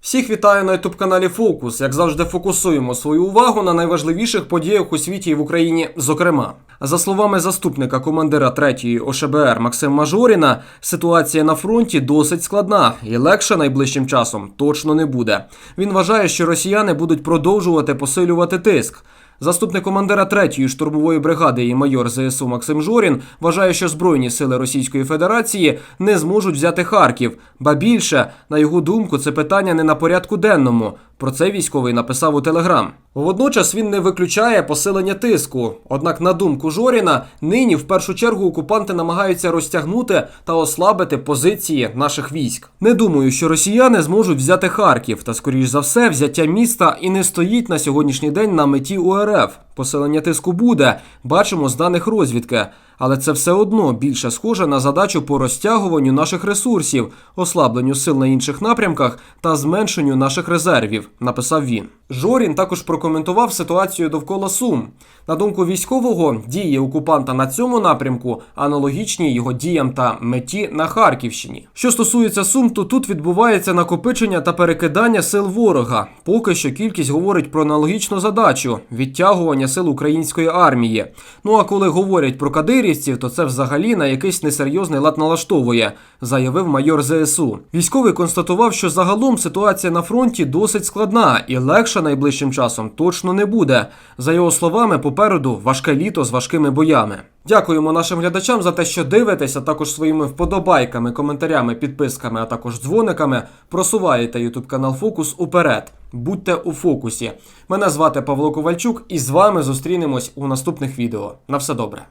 Всіх вітаю на youtube каналі Фокус. Як завжди, фокусуємо свою увагу на найважливіших подіях у світі і в Україні. Зокрема, за словами заступника командира 3-ї ОШБР Максима Мажоріна, ситуація на фронті досить складна і легше найближчим часом точно не буде. Він вважає, що росіяни будуть продовжувати посилювати тиск. Заступник командира 3-ї штурмової бригади і майор ЗСУ Максим Жорін вважає, що Збройні сили Російської Федерації не зможуть взяти Харків. Ба більше, на його думку, це питання не на порядку денному. Про це військовий написав у Телеграм. Водночас він не виключає посилення тиску. Однак, на думку Жоріна, нині в першу чергу окупанти намагаються розтягнути та ослабити позиції наших військ. Не думаю, що росіяни зможуть взяти Харків, та скоріш за все, взяття міста і не стоїть на сьогоднішній день на меті УРФ. Посилення тиску буде, бачимо з даних розвідки. Але це все одно більше схоже на задачу по розтягуванню наших ресурсів, ослабленню сил на інших напрямках та зменшенню наших резервів, написав він. Жорін також прокоментував ситуацію довкола Сум. На думку військового, дії окупанта на цьому напрямку аналогічні його діям та меті на Харківщині. Що стосується Сум, то тут відбувається накопичення та перекидання сил ворога. Поки що кількість говорить про аналогічну задачу відтягування сил української армії. Ну а коли говорять про кадирівців, то це взагалі на якийсь несерйозний лад налаштовує, заявив майор ЗСУ. Військовий констатував, що загалом ситуація на фронті досить складна і легша найближчим часом точно не буде. За його словами, попереду важке літо з важкими боями. Дякуємо нашим глядачам за те, що дивитесь, а також своїми вподобайками, коментарями, підписками, а також дзвониками просуваєте YouTube канал Фокус уперед. Будьте у фокусі. Мене звати Павло Ковальчук, і з вами зустрінемось у наступних відео. На все добре.